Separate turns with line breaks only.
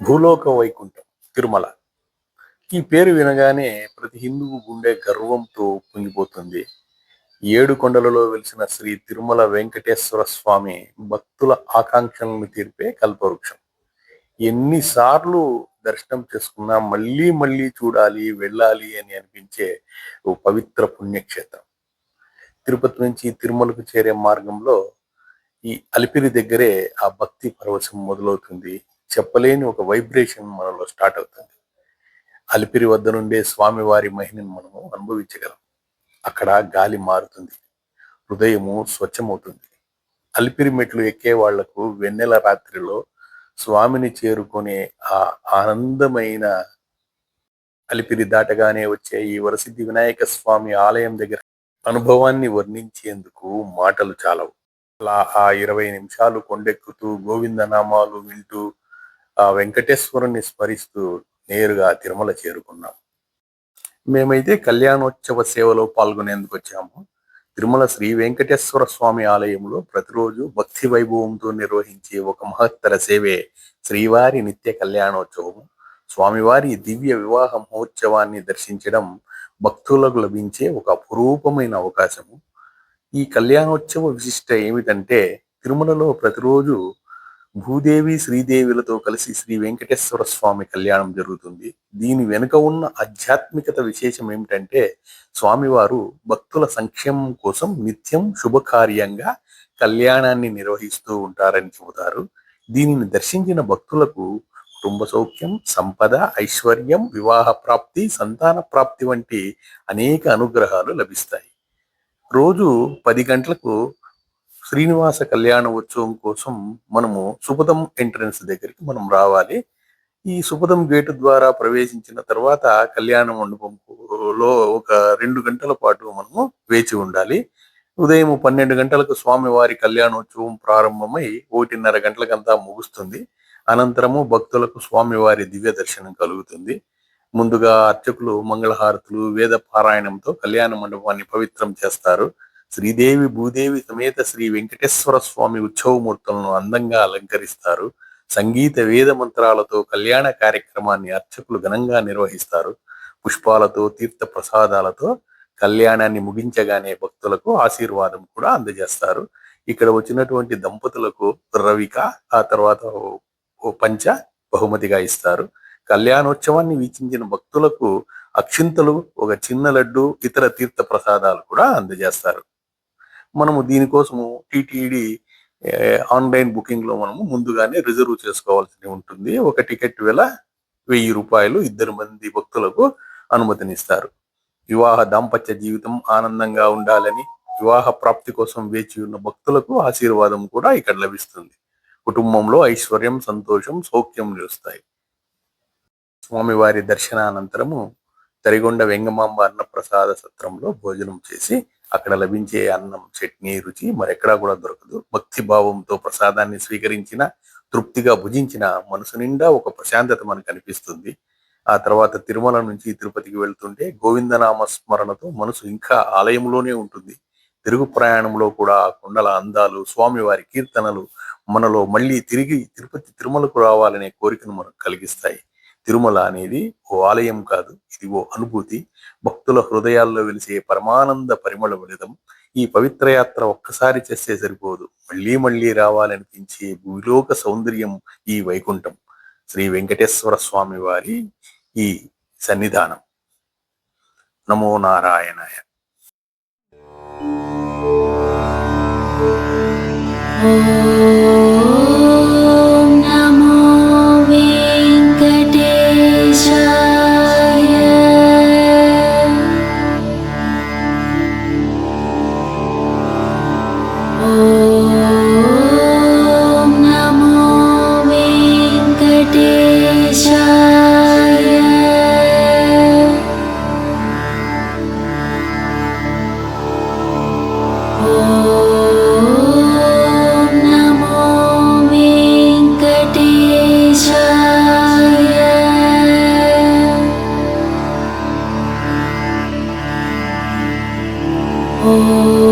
భూలోక వైకుంఠం తిరుమల. ఈ పేరు వినగానే ప్రతి హిందువు గుండె గర్వంతో పొంగిపోతుంది ఏడు కొండలలో వెలిసిన శ్రీ తిరుమల వెంకటేశ్వర స్వామి భక్తుల ఆకాంక్షలను తీర్పే కల్పవృక్షం. ఎన్నిసార్లు దర్శనం చేసుకున్నా మళ్ళీ మళ్ళీ చూడాలి వెళ్ళాలి అని అనిపించే ఓ పవిత్ర పుణ్యక్షేత్రం. తిరుపతి నుంచి తిరుమలకు చేరే మార్గంలో ఈ అలిపిరి దగ్గరే ఆ భక్తి పరవశం మొదలవుతుంది. చెప్పలేని ఒక వైబ్రేషన్ మనలో స్టార్ట్ అవుతుంది. అలిపిరి వద్ద నుండే స్వామివారి మహిమను మనము అనుభవించగలం. అక్కడ గాలి మారుతుంది. హృదయము స్వచ్ఛమవుతుంది. అలిపిరి మెట్లు ఎక్కే వాళ్ళకు వెన్నెల రాత్రిలో స్వామిని చేరుకునే ఆ ఆనందమైన అలిపిరి దాటగానే వచ్చే ఈ వరసిద్ధి వినాయక స్వామి ఆలయం దగ్గర అనుభవాన్ని వర్ణించేందుకు మాటలు చాలవు. అలా ఆ ఇరవై నిమిషాలు కొండెక్కుతూ గోవింద నామాలు వింటూ ఆ వెంకటేశ్వరుని స్మరిస్తూ నేరుగా తిరుమల చేరుకున్నాం. మేమైతే కళ్యాణోత్సవ సేవలో పాల్గొనేందుకు వచ్చాము. తిరుమల శ్రీ వెంకటేశ్వర స్వామి ఆలయంలో ప్రతిరోజు భక్తి వైభవంతో నిర్వహించే ఒక మహత్తర సేవే శ్రీవారి నిత్య కళ్యాణోత్సవము. స్వామివారి దివ్య వివాహ మహోత్సవాన్ని దర్శించడం భక్తులకు లభించే ఒక అపురూపమైన అవకాశము. ఈ కళ్యాణోత్సవ విశిష్ట ఏమిటంటే తిరుమలలో ప్రతిరోజు భూదేవి శ్రీదేవులతో కలిసి శ్రీ వెంకటేశ్వర స్వామి కళ్యాణం జరుగుతుంది. దీని వెనుక ఉన్న ఆధ్యాత్మికత విశేషం ఏమిటంటే స్వామివారు భక్తుల సంక్షేమం కోసం నిత్యం శుభకార్యంగా కళ్యాణాన్ని నిర్వహిస్తూ ఉంటారని చెబుతారు. దీనిని దర్శించిన భక్తులకు కుటుంబ సౌఖ్యం సంపద ఐశ్వర్యం వివాహ ప్రాప్తి సంతాన ప్రాప్తి వంటి అనేక అనుగ్రహాలు లభిస్తాయి. రోజు పది గంటలకు శ్రీనివాస కళ్యాణ ఉత్సవం కోసం మనము సుపదం ఎంట్రన్స్ దగ్గరికి మనం రావాలి. ఈ సుపదం గేటు ద్వారా ప్రవేశించిన తర్వాత కళ్యాణ మండపంలో ఒక రెండు గంటల పాటు మనము వేచి ఉండాలి. ఉదయం పన్నెండు గంటలకు స్వామివారి కళ్యాణోత్సవం ప్రారంభమై ఒకటిన్నర గంటలకంతా ముగుస్తుంది. అనంతరము భక్తులకు స్వామివారి దివ్య దర్శనం కలుగుతుంది. ముందుగా అర్చకులు మంగళహారతులు వేద పారాయణంతో కళ్యాణ మండపాన్ని పవిత్రం చేస్తారు. శ్రీదేవి భూదేవి సమేత శ్రీ వెంకటేశ్వర స్వామి ఉత్సవమూర్తులను అందంగా అలంకరిస్తారు. సంగీత వేద మంత్రాలతో కళ్యాణ కార్యక్రమాన్ని అర్చకులు ఘనంగా నిర్వహిస్తారు. పుష్పాలతో తీర్థ ప్రసాదాలతో కళ్యాణాన్ని ముగించగానే భక్తులకు ఆశీర్వాదం కూడా అందజేస్తారు. ఇక్కడ వచ్చినటువంటి దంపతులకు రవిక ఆ తర్వాత పంచ బహుమతిగా ఇస్తారు. కళ్యాణోత్సవాన్ని వీక్షించిన భక్తులకు అక్షింతలు ఒక చిన్న లడ్డు ఇతర తీర్థ ప్రసాదాలు కూడా అందజేస్తారు. మనము దీనికోసము టిటిడి ఆన్లైన్ బుకింగ్లో మనము ముందుగానే రిజర్వ్ చేసుకోవాల్సి ఉంటుంది. ఒక టికెట్ వేల వెయ్యి రూపాయలు ఇద్దరు మంది భక్తులకు అనుమతినిస్తారు. వివాహ దాంపత్య జీవితం ఆనందంగా ఉండాలని వివాహ ప్రాప్తి కోసం వేచి ఉన్న భక్తులకు ఆశీర్వాదం కూడా ఇక్కడ లభిస్తుంది. కుటుంబంలో ఐశ్వర్యం సంతోషం సౌఖ్యం నిలుస్తాయి. స్వామివారి దర్శనానంతరము తరిగొండ వెంగమాంబ అన్నప్రసాద సత్రంలో భోజనం చేసి అక్కడ లభించే అన్నం చట్నీ రుచి మరెక్కడా కూడా దొరకదు. భక్తి భావంతో ప్రసాదాన్ని స్వీకరించిన తృప్తిగా భుజించిన మనసు నిండా ఒక ప్రశాంతత మనకు అనిపిస్తుంది. ఆ తర్వాత తిరుమల నుంచి తిరుపతికి వెళ్తుంటే గోవిందనామ స్మరణతో మనసు ఇంకా ఆలయంలోనే ఉంటుంది. తిరుగు ప్రయాణంలో కూడా కొండల అందాలు స్వామివారి కీర్తనలు మనలో మళ్ళీ తిరిగి తిరుపతి తిరుమలకు రావాలనే కోరికను మనకు కలిగిస్తాయి. తిరుమల అనేది ఓ ఆలయం కాదు ఇది ఓ అనుభూతి. భక్తుల హృదయాల్లో వెలిసే పరమానంద పరిమళ ఫలితం ఈ పవిత్ర యాత్ర ఒక్కసారి చేస్తే సరిపోదు. మళ్ళీ మళ్ళీ రావాలనిపించే భూలోక సౌందర్యం ఈ వైకుంఠం. శ్రీ వెంకటేశ్వర స్వామి వారి ఈ సన్నిధానం. నమో నారాయణాయ.
Oh Oh.